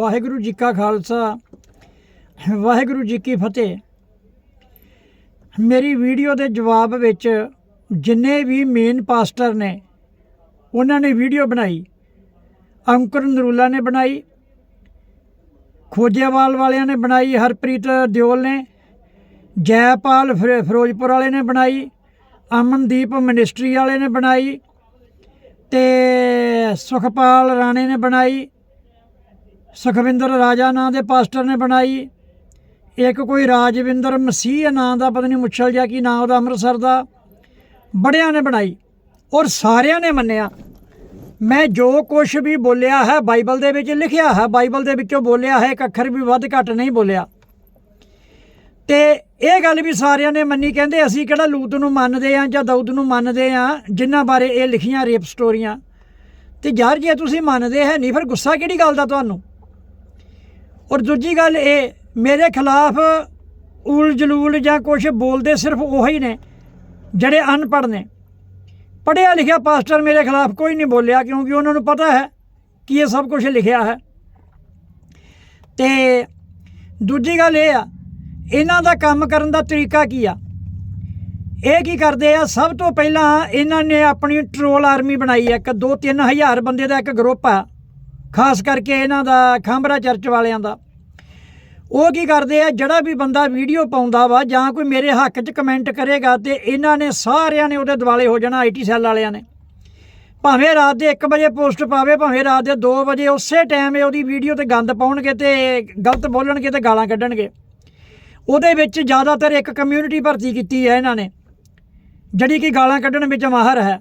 ਵਾਹਿਗੁਰੂ ਜੀ ਕਾ ਖਾਲਸਾ, ਵਾਹਿਗੁਰੂ ਜੀ ਕੀ ਫਤਿਹ। ਮੇਰੀ ਵੀਡੀਓ ਦੇ ਜਵਾਬ ਵਿੱਚ ਜਿੰਨੇ ਵੀ ਮੇਨ ਪਾਸਟਰ ਨੇ, ਉਹਨਾਂ ਨੇ ਵੀਡੀਓ ਬਣਾਈ। ਅੰਕੁਰ ਨਰੂਲਾ ਨੇ ਬਣਾਈ, ਖੋਜੇਵਾਲ ਵਾਲਿਆਂ ਨੇ ਬਣਾਈ, ਹਰਪ੍ਰੀਤ ਦਿਓਲ ਨੇ, ਜੈਪਾਲ ਫਿਰੋਜ਼ਪੁਰ ਵਾਲੇ ਨੇ ਬਣਾਈ, ਅਮਨਦੀਪ ਮਿਨਿਸਟਰੀ ਵਾਲੇ ਨੇ ਬਣਾਈ ਤੇ ਸੁਖਪਾਲ ਰਾਣੇ ਨੇ ਬਣਾਈ। ਸੁਖਵਿੰਦਰ ਰਾਜਾ ਨਾਂ ਦੇ ਪਾਸਟਰ ਨੇ ਬਣਾਈ। ਇੱਕ ਕੋਈ ਰਾਜਵਿੰਦਰ ਮਸੀਹ ਨਾਂ ਦਾ ਪਤਾ ਨਹੀਂ ਮੁੱਛਲ ਜਿਹਾ ਕੀ ਨਾਂ ਉਹਦਾ, ਅੰਮ੍ਰਿਤਸਰ ਦਾ। ਬੜਿਆਂ ਨੇ ਬਣਾਈ ਔਰ ਸਾਰਿਆਂ ਨੇ ਮੰਨਿਆ। ਮੈਂ ਜੋ ਕੁਝ ਵੀ ਬੋਲਿਆ ਹੈ, ਬਾਈਬਲ ਦੇ ਵਿੱਚ ਲਿਖਿਆ ਹੈ, ਬਾਈਬਲ ਦੇ ਵਿੱਚੋਂ ਬੋਲਿਆ ਹੈ, ਇੱਕ ਅੱਖਰ ਵੀ ਵੱਧ ਘੱਟ ਨਹੀਂ ਬੋਲਿਆ। ਤੇ ਇਹ ਗੱਲ ਵੀ ਸਾਰਿਆਂ ਨੇ ਮੰਨੀ, ਕਹਿੰਦੇ ਅਸੀਂ ਕਿਹੜਾ ਲੂਤ ਨੂੰ ਮੰਨਦੇ ਆ ਜਾਂ ਦਾਊਦ ਨੂੰ ਮੰਨਦੇ ਆ ਜਿਨ੍ਹਾਂ ਬਾਰੇ ਇਹ ਲਿਖੀਆਂ ਰੇਪ ਸਟੋਰੀਆਂ। ਤੇ ਯਾਰ, ਜੇ ਤੁਸੀਂ ਮੰਨਦੇ ਹੈ ਨਹੀਂ, ਫਿਰ ਗੁੱਸਾ ਕਿਹੜੀ ਗੱਲ ਦਾ ਤੁਹਾਨੂੰ? ਔਰ ਦੂਜੀ ਗੱਲ ਇਹ, ਮੇਰੇ ਖਿਲਾਫ ਉਲ ਜਲੂਲ ਜਾਂ ਕੁਝ ਬੋਲਦੇ ਸਿਰਫ ਉਹੀ ਨੇ, ਜਿਹੜੇ ਅਨਪੜ੍ਹ ਨੇ। ਪੜ੍ਹਿਆ ਲਿਖਿਆ ਪਾਸਟਰ ਮੇਰੇ ਖਿਲਾਫ ਕੋਈ ਨਹੀਂ ਬੋਲਿਆ, ਕਿਉਂਕਿ ਉਹਨਾਂ ਨੂੰ ਪਤਾ ਹੈ ਕਿ ਇਹ ਸਭ ਕੁਝ ਲਿਖਿਆ ਹੈ। ਤੇ ਦੂਜੀ ਗੱਲ ਇਹ ਆ, ਇਹਨਾਂ ਦਾ ਕੰਮ ਕਰਨ ਦਾ ਤਰੀਕਾ ਕੀ ਆ? ਇਹ ਕੀ ਕਰਦੇ ਆ? ਸਭ ਤੋਂ ਪਹਿਲਾਂ ਇਹਨਾਂ ਨੇ ਆਪਣੀ ਟਰੋਲ ਆਰਮੀ ਬਣਾਈ ਹੈ ਇੱਕ 2-3 ਹਜ਼ਾਰ ਬੰਦੇ ਦਾ ਇੱਕ ਗਰੁੱਪ ਆ। ਖਾਸ ਕਰਕੇ ਇਹਨਾਂ ਦਾ ਖਾਂਬਰਾ ਚਰਚ ਵਾਲਿਆਂ ਦਾ। ਉਹ ਕੀ ਕਰਦੇ ਆ, ਜਿਹੜਾ ਵੀ ਬੰਦਾ ਵੀਡੀਓ ਪਾਉਂਦਾ ਵਾ ਜਾਂ ਕੋਈ ਮੇਰੇ ਹੱਕ 'ਚ ਕਮੈਂਟ ਕਰੇਗਾ ਤੇ ਇਹਨਾਂ ਨੇ ਸਾਰਿਆਂ ਨੇ ਉਹਦੇ ਦਿਵਾਲੇ ਹੋ ਜਾਣਾ ਆਈਟੀ ਸੈੱਲ ਵਾਲਿਆਂ ਨੇ। ਭਾਵੇਂ ਰਾਤ ਦੇ 1 ਵਜੇ ਪੋਸਟ ਪਾਵੇ, ਭਾਵੇਂ ਰਾਤ ਦੇ 2 ਵਜੇ, ਉਸੇ ਟਾਈਮ ਇਹ ਉਹਦੀ ਵੀਡੀਓ ਤੇ ਗੰਦ ਪਾਉਣਗੇ ਤੇ ਗਲਤ ਬੋਲਣਗੇ ਤੇ ਗਾਲਾਂ ਕੱਢਣਗੇ। ਉਹਦੇ ਵਿੱਚ ਜ਼ਿਆਦਾਤਰ ਇੱਕ ਕਮਿਊਨਿਟੀ ਭਰਤੀ ਕੀਤੀ ਹੈ ਇਹਨਾਂ ਨੇ, ਜਿਹੜੀ ਕਿ ਗਾਲਾਂ ਕੱਢਣ ਵਿੱਚ ਮਾਹਰ ਹੈ।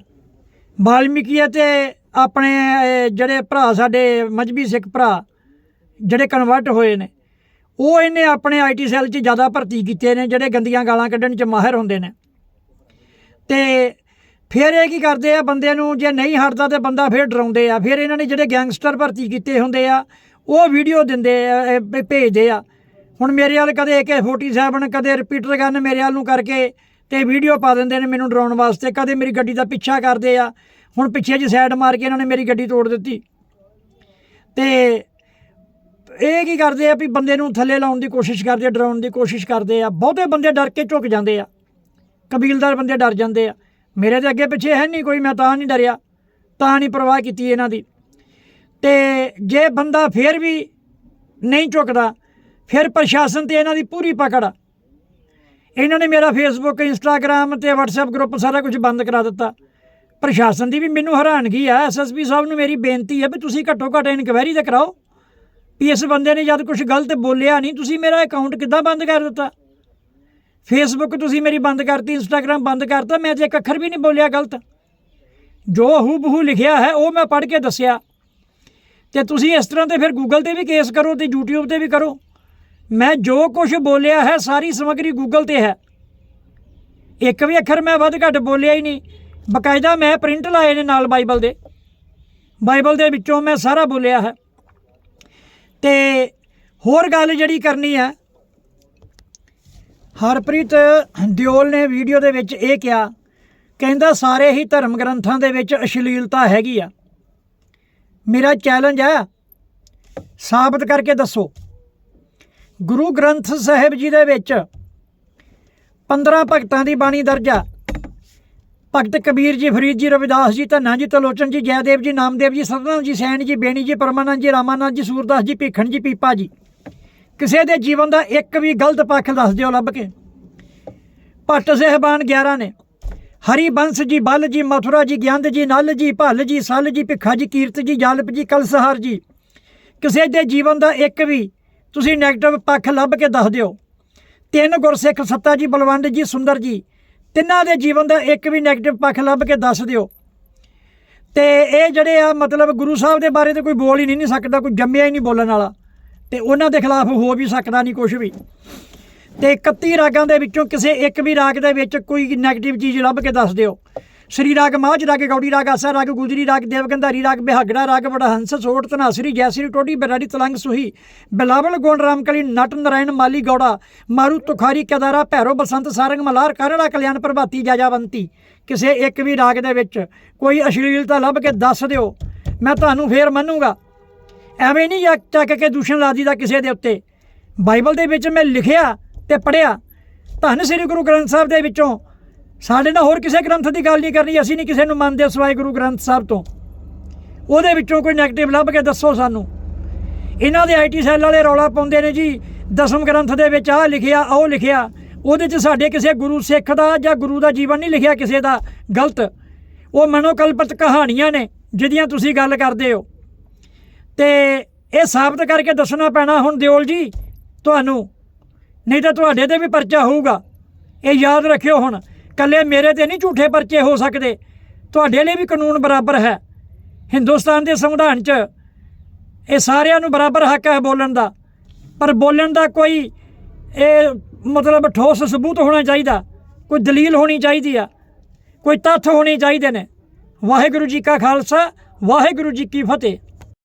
ਬਾਲਮੀਕੀ ਤੇ ਆਪਣੇ ਜਿਹੜੇ ਭਰਾ, ਸਾਡੇ ਮਜਬੀ ਸਿੱਖ ਭਰਾ ਜਿਹੜੇ ਕਨਵਰਟ ਹੋਏ ਨੇ, ਉਹ ਇਹਨੇ ਆਪਣੇ ਆਈਟੀ ਸੈੱਲ 'ਚ ਜ਼ਿਆਦਾ ਭਰਤੀ ਕੀਤੇ ਨੇ, ਜਿਹੜੇ ਗੰਦੀਆਂ ਗਾਲਾਂ ਕੱਢਣ 'ਚ ਮਾਹਿਰ ਹੁੰਦੇ ਨੇ। ਤੇ ਫਿਰ ਇਹ ਕੀ ਕਰਦੇ ਆ, ਬੰਦੇ ਨੂੰ ਜੇ ਨਹੀਂ ਹਟਦਾ ਤੇ ਬੰਦਾ ਫਿਰ ਡਰਾਉਂਦੇ ਆ। ਫਿਰ ਇਹਨਾਂ ਨੇ ਜਿਹੜੇ ਗੈਂਗਸਟਰ ਭਰਤੀ ਕੀਤੇ ਹੁੰਦੇ ਆ, ਉਹ ਵੀਡੀਓ ਦਿੰਦੇ ਆ ਭੇਜਦੇ ਆ। ਹੁਣ ਮੇਰੇ ਵੱਲ ਕਦੇ AK47 ਕਦੇ ਰਿਪੀਟਰ ਗਨ ਮੇਰੇ ਵੱਲ ਨੂੰ ਕਰਕੇ ਤੇ ਵੀਡੀਓ ਪਾ ਦਿੰਦੇ ਨੇ ਮੈਨੂੰ ਡਰਾਉਣ ਵਾਸਤੇ। ਕਦੇ ਮੇਰੀ ਗੱਡੀ ਦਾ ਪਿੱਛਾ ਕਰਦੇ ਆ ਹੁਣ ਪਿੱਛੇ ਜੀ ਸਾਈਡ ਮਾਰ ਕੇ ਇਹਨਾਂ ਨੇ ਮੇਰੀ ਗੱਡੀ ਤੋੜ ਦਿੱਤੀ। ਤੇ ਇਹ ਕੀ ਕਰਦੇ ਆ ਵੀ ਬੰਦੇ ਨੂੰ ਥੱਲੇ ਲਾਉਣ ਦੀ ਕੋਸ਼ਿਸ਼ ਕਰਦੇ ਆ, ਡਰਾਉਣ ਦੀ ਕੋਸ਼ਿਸ਼ ਕਰਦੇ ਆ। ਬਹੁਤੇ ਬੰਦੇ ਡਰ ਕੇ ਝੁਕ ਜਾਂਦੇ ਆ। ਕਬੀਲਦਾਰ ਬੰਦੇ ਡਰ ਜਾਂਦੇ ਆ। ਮੇਰੇ ਤੇ ਅੱਗੇ ਪਿੱਛੇ ਹੈ ਨਹੀਂ ਕੋਈ, ਮੈਂ ਤਾਂ ਨਹੀਂ ਡਰਿਆ। ਤਾਂ ਨਹੀਂ ਪਰਵਾਹ ਕੀਤੀ ਇਹਨਾਂ ਦੀ। ਤੇ ਜੇ ਬੰਦਾ ਫੇਰ ਵੀ ਨਹੀਂ ਝੁਕਦਾ, ਫਿਰ ਪ੍ਰਸ਼ਾਸਨ ਤੇ ਇਹਨਾਂ ਦੀ ਪੂਰੀ ਪਕੜ ਆ। ਇਹਨਾਂ ਨੇ ਮੇਰਾ ਫੇਸਬੁੱਕ ਇੰਸਟਾਗ੍ਰam ਤੇ WhatsApp ਗਰੁੱਪ ਸਾਰਾ ਕੁਝ ਬੰਦ ਕਰਾ ਦਿੱਤਾ। ਪ੍ਰਸ਼ਾਸਨ ਦੀ ਵੀ ਮੈਨੂੰ ਹੈਰਾਨਗੀ ਆ ਐਸਐਸਪੀ ਸਾਹਿਬ ਨੂੰ ਮੇਰੀ ਬੇਨਤੀ ਹੈ ਵੀ ਤੁਸੀਂ ਘੱਟੋ ਘੱਟ ਇਨਕੁਆਇਰੀ ਤਾਂ ਕਰਾਓ। ਵੀ ਇਸ ਬੰਦੇ ਨੇ ਜਦ ਕੁਝ ਗਲਤ ਬੋਲਿਆ ਨਹੀਂ, ਤੁਸੀਂ ਮੇਰਾ ਅਕਾਊਂਟ ਕਿੱਦਾਂ ਬੰਦ ਕਰ ਦਿੱਤਾ? ਫੇਸਬੁੱਕ ਤੁਸੀਂ ਮੇਰੀ ਬੰਦ ਕਰਤੀ ਇੰਸਟਾਗ੍ਰam ਬੰਦ ਕਰਤਾ, ਮੈਂ ਤੇ ਇੱਕ ਅੱਖਰ ਵੀ ਨਹੀਂ ਬੋਲਿਆ ਗਲਤ। ਜੋ ਹੂਬਹੂ ਲਿਖਿਆ ਹੈ, ਉਹ ਮੈਂ ਪੜ੍ਹ ਕੇ ਦੱਸਿਆ। ਤੇ ਤੁਸੀਂ ਇਸ ਤਰ੍ਹਾਂ ਤੇ ਫਿਰ ਗੂਗਲ ਤੇ ਵੀ ਕੇਸ ਕਰੋ ਤੇ YouTube ਤੇ ਵੀ ਕਰੋ। ਮੈਂ ਜੋ ਕੁਝ ਬੋਲਿਆ ਹੈ, ਸਾਰੀ ਸਮੱਗਰੀ ਗੂਗਲ ਤੇ ਹੈ। ਇੱਕ ਵੀ ਅੱਖਰ ਮੈਂ ਵੱਧ ਘੱਟ ਬੋਲਿਆ ਹੀ ਨਹੀਂ। ਬਕਾਇਦਾ ਮੈਂ ਪ੍ਰਿੰਟ ਲਾਏ ਨੇ ਨਾਲ ਬਾਈਬਲ ਦੇ। ਬਾਈਬਲ ਦੇ ਵਿੱਚੋਂ ਮੈਂ ਸਾਰਾ ਬੋਲਿਆ ਹੈ। ਤੇ ਹੋਰ ਗੱਲ ਜਿਹੜੀ ਕਰਨੀ ਹੈ, ਹਰਪ੍ਰੀਤ ਦਿਓਲ ਨੇ ਵੀਡੀਓ ਦੇ ਵਿੱਚ ਇਹ ਕਿਹਾ, ਕਹਿੰਦਾ ਸਾਰੇ ਹੀ ਧਰਮ ਗ੍ਰੰਥਾਂ ਦੇ ਵਿੱਚ ਅਸ਼ਲੀਲਤਾ ਹੈਗੀ ਆ। ਮੇਰਾ ਚੈਲੰਜ ਹੈ, ਸਾਬਤ ਕਰਕੇ ਦੱਸੋ। ਗੁਰੂ ਗ੍ਰੰਥ ਸਾਹਿਬ ਜੀ ਦੇ ਵਿੱਚ 15 ਭਗਤਾਂ ਦੀ ਬਾਣੀ ਦਰਜ ਆ। ਭਗਤ ਕਬੀਰ ਜੀ, ਫਰੀਦ ਜੀ, ਰਵਿਦਾਸ ਜੀ, ਧੰਨਾ ਜੀ, ਤਲੋਚਨ ਜੀ, ਜੈਦੇਵ ਜੀ, ਨਾਮਦੇਵ ਜੀ, ਸਤਨਾਮ ਜੀ, ਸੈਣ ਜੀ, ਬੇਣੀ ਜੀ, ਪਰਮਾਨੰਦ ਜੀ, ਰਾਮਾਨੰਦ ਜੀ, ਸੂਰਦਾਸ ਜੀ, ਭੀਖਣ ਜੀ, ਪੀਪਾ ਜੀ। ਕਿਸੇ ਦੇ ਜੀਵਨ ਦਾ ਇੱਕ ਵੀ ਗਲਤ ਪੱਖ ਦੱਸ ਦਿਓ ਲੱਭ ਕੇ। ਭੱਟ ਸਹਿਬਾਨ 11 ਨੇ। ਹਰੀ ਬੰਸ ਜੀ, ਬਲ ਜੀ, ਮਥੁਰਾ ਜੀ, ਗਿਆੰਦ ਜੀ, ਨਲ ਜੀ, ਭੱਲ ਜੀ, ਸਲ ਜੀ, ਭਿੱਖਾ ਜੀ, ਕੀਰਤ ਜੀ, ਜਾਲਪ ਜੀ, ਕਲਸਹਾਰ ਜੀ। ਕਿਸੇ ਦੇ ਜੀਵਨ ਦਾ ਇੱਕ ਵੀ ਤੁਸੀਂ 네ਗੇਟਿਵ ਪੱਖ ਲੱਭ ਕੇ ਦੱਸ ਦਿਓ। ਤਿੰਨ ਗੁਰਸਿੱਖ ਸੱਤਾ ਜੀ, ਬਲਵੰਡ ਜੀ, ਸੁੰਦਰ ਜੀ ਤਿੰਨਾਂ ਦੇ ਜੀਵਨ ਦਾ ਇੱਕ ਵੀ 네ਗੇਟਿਵ ਪੱਖ ਲੱਭ ਕੇ ਦੱਸ ਦਿਓ। ਤੇ ਇਹ ਜਿਹੜੇ ਆ, ਮਤਲਬ ਗੁਰੂ ਸਾਹਿਬ ਦੇ ਬਾਰੇ ਤੇ ਕੋਈ ਬੋਲ ਹੀ ਨਹੀਂ ਨਹੀਂ ਸਕਦਾ, ਕੋਈ ਜੰਮਿਆ ਹੀ ਨਹੀਂ ਬੋਲਣ ਵਾਲਾ। ਤੇ ਉਹਨਾਂ ਦੇ ਖਿਲਾਫ ਹੋ ਵੀ ਸਕਦਾ ਨਹੀਂ ਕੁਝ ਵੀ। ਤੇ 31 ਰਾਗਾਂ ਦੇ ਵਿੱਚੋਂ ਕਿਸੇ ਇੱਕ ਵੀ ਰਾਗ ਦੇ ਵਿੱਚ ਕੋਈ 네ਗੇਟਿਵ ਚੀਜ਼ ਲੱਭ ਕੇ ਦੱਸ ਦਿਓ। ਸ਼੍ਰੀ ਰਾਗ ਮਾਝ ਰਾਗ ਗੌੜੀ, ਰਾਗ ਆਸਾ, ਰਾਗ ਗੁਜਰੀ ਰਾਗ ਦੇਵਗੰਧਾਰੀ, ਰਾਗ ਬਿਹਾਗੜਾ, ਰਾਗ ਬੜਾ ਹੰਸ ਸੋਟ ਤਨਾਸਰੀ ਜੈਸਰੀ ਟੋਡੀ ਬਰਾੜੀ, ਤਲੰਗ ਸੁਹੀ, ਬਿਲਾਵਲ ਗੋਣ ਰਾਮਕਲੀ, ਨਟ, ਨਰਾਇਣ, ਮਾਲੀ ਗੌੜਾ, ਮਾਰੂ, ਤੁਖਾਰੀ, ਕਦਾਰਾ, ਭੈਰੋ, ਬਸੰਤ, ਸਾਰੰਗ, ਮਲਾਰ ਕਰੜਾ ਕਲਿਆਣ, ਪ੍ਰਭਾਤੀ, ਜਾਜਾਵੰਤੀ। ਕਿਸੇ ਇੱਕ ਵੀ ਰਾਗ ਦੇ ਵਿੱਚ ਕੋਈ ਅਸ਼ਲੀਲਤਾ ਲੱਭ ਕੇ ਦੱਸ ਦਿਓ। ਮੈਂ ਤੁਹਾਨੂੰ ਫੇਰ ਮੰਨੂਗਾ। ਐਵੇਂ ਨਹੀਂ ਜਾ- ਚੱਕ ਕੇ ਦੂਸ਼ਣ ਲਾ ਦਾ ਕਿਸੇ ਦੇ ਉੱਤੇ। ਬਾਈਬਲ ਦੇ ਵਿੱਚ ਮੈਂ ਲਿਖਿਆ ਤੇ ਪੜਿਆ ਧੰਨ ਸ੍ਰੀ ਗੁਰੂ ਗ੍ਰੰਥ ਸਾਹਿਬ ਦੇ ਵਿੱਚੋਂ ਸਾਡੇ ਨਾਲ ਹੋਰ ਕਿਸੇ ਗ੍ਰੰਥ ਦੀ ਗੱਲ ਨਹੀਂ ਕਰਨੀ, ਅਸੀਂ ਨਹੀਂ ਕਿਸੇ ਨੂੰ ਮੰਨਦੇ ਸਿਵਾਏ ਗੁਰੂ ਗ੍ਰੰਥ ਸਾਹਿਬ ਤੋਂ। ਉਹਦੇ ਵਿੱਚੋਂ ਕੋਈ ਨੈਗੇਟਿਵ ਲੱਭ ਕੇ ਦੱਸੋ ਸਾਨੂੰ। ਇਹਨਾਂ ਦੇ ਆਈਟੀ ਸੈੱਲ ਵਾਲੇ ਰੌਲਾ ਪਾਉਂਦੇ ਨੇ ਜੀ, ਦਸਮ ਗ੍ਰੰਥ ਦੇ ਵਿੱਚ ਆਹ ਲਿਖਿਆ ਉਹ ਲਿਖਿਆ। ਉਹਦੇ 'ਚ ਸਾਡੇ ਕਿਸੇ ਗੁਰੂ ਸਿੱਖ ਦਾ ਜਾਂ ਗੁਰੂ ਦਾ ਜੀਵਨ ਨਹੀਂ ਲਿਖਿਆ ਕਿਸੇ ਦਾ ਗਲਤ। ਉਹ ਮਨੋਕਲਪਤ ਕਹਾਣੀਆਂ ਨੇ, ਜਿਹਦੀਆਂ ਤੁਸੀਂ ਗੱਲ ਕਰਦੇ ਹੋ। ਤੇ ਇਹ ਸਾਬਤ ਕਰਕੇ ਦੱਸਣਾ ਪੈਣਾ ਹੁਣ ਦਿਓਲ ਜੀ, ਤੁਹਾਨੂੰ। ਨਹੀਂ ਤਾਂ ਤੁਹਾਡੇ ਤੇ ਵੀ ਪਰਚਾ ਹੋਊਗਾ। ਇਹ ਯਾਦ ਰੱਖਿਓ ਹੁਣ। ਕੱਲੇ ਮੇਰੇ ਤੇ ਨਹੀਂ ਝੂਠੇ ਪਰਚੇ ਹੋ ਸਕਦੇ। ਤੁਹਾਡੇ ਲਈ ਵੀ ਕਾਨੂੰਨ ਬਰਾਬਰ ਹੈ। ਹਿੰਦੁਸਤਾਨ ਦੇ ਸੰਵਿਧਾਨ 'ਚ ਇਹ ਸਾਰਿਆਂ ਨੂੰ ਬਰਾਬਰ ਹੱਕ ਹੈ ਬੋਲਣ ਦਾ। ਪਰ ਬੋਲਣ ਦਾ ਕੋਈ ਇਹ ਮਤਲਬ ਠੋਸ ਸਬੂਤ ਹੋਣਾ ਚਾਹੀਦਾ। ਕੋਈ ਦਲੀਲ ਹੋਣੀ ਚਾਹੀਦੀ ਆ। ਕੋਈ ਤੱਥ ਹੋਣੇ ਚਾਹੀਦੇ ਨੇ। ਵਾਹਿਗੁਰੂ ਜੀ ਕਾ ਖਾਲਸਾ, ਵਾਹਿਗੁਰੂ ਜੀ ਕੀ ਫਤਿਹ।